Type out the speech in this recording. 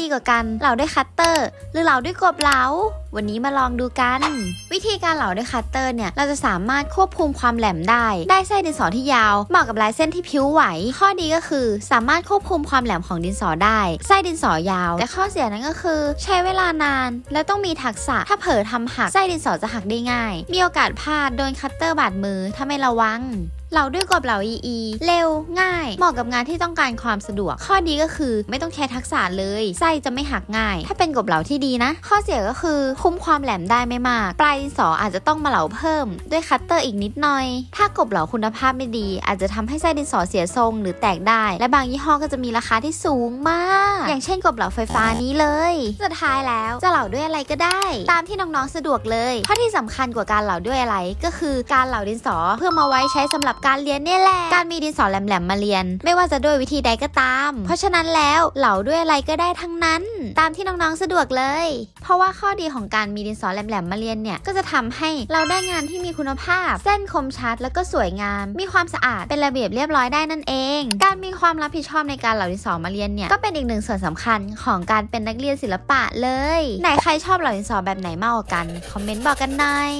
ดีกว่ากัน เหลาด้วยคัตเตอร์ หรือเหลาด้วยกบเหลา วันนี้มาลองดูกัน วิธีการเหลาด้วยคัตเตอร์เนี่ย เราจะสามารถควบคุมความแหลมได้ ได้ไส้ดินสอที่ยาว เหมาะกับลายเส้นที่พิ้วไหว ข้อดีก็คือสามารถควบคุมความแหลมของดินสอได้ ไส้ดินสอยาว แต่ข้อเสียนั้นก็คือ ใช้เวลานาน และต้องมีทักษะ ถ้าเผลอทำหัก ไส้ดินสอจะหักได้ง่าย มีโอกาสพลาดโดนคัตเตอร์บาดมือถ้าไม่ระวัง เหลาด้วยกบเหลาอีอีเร็วง่าย เหมาะกับงานที่ต้องการความสะดวก ข้อดีก็คือไม่ต้องใช้ทักษะเลยไส้จะไม่หักง่าย ถ้าเป็นกบเหลาที่ดีนะ ข้อเสียก็คือคุมความแหลมได้ไม่มาก ปลายดินสออาจจะต้องมาเหลาเพิ่ม ด้วยคัตเตอร์อีกนิดหน่อย ถ้ากบเหลาคุณภาพไม่ดี อาจจะทำให้ไส้ดินสอเสียทรง หรือแตกได้ และบางยี่ห้อก็จะมีราคาที่สูงมาก อย่างเช่นกบเหลาไฟฟ้านี้เลย สุดท้ายแล้วจะเหลาด้วยอะไรก็ได้ ตามที่น้องๆสะดวกเลยข้อที่สำคัญกว่าการเหลาด้วยอะไร ก็คือการเหลาดินสอเพื่อมาไว้ใช้สำหรับการเรียนเนี่ยแหละ การมีดินสอแหลมๆมาเรียน ไม่ว่าจะด้วยวิธีใดก็ตาม เพราะฉะนั้นแล้วเหลาด้วยอะไรก็ได้ทั้งนั้น ตามที่น้องๆสะดวกเลย เพราะว่าข้อดีของการมีดินสอแหลมๆมาเรียนเนี่ยก็จะทำให้เราได้งานที่มีคุณภาพ เส้นคมชัดแล้วก็สวยงาม มีความสะอาดเป็นระเบียบเรียบร้อยได้นั่นเอง การมีความรับผิดชอบในการเหลาดินสอมาเรียนเนี่ยก็เป็นอีกหนึ่งส่วนสำคัญของการเป็นนักเรียนศิลปะเลย ไหนใครชอบเหลาดินสอแบบไหนมากกว่ากันคอมเมนต์บอกกันหน่อย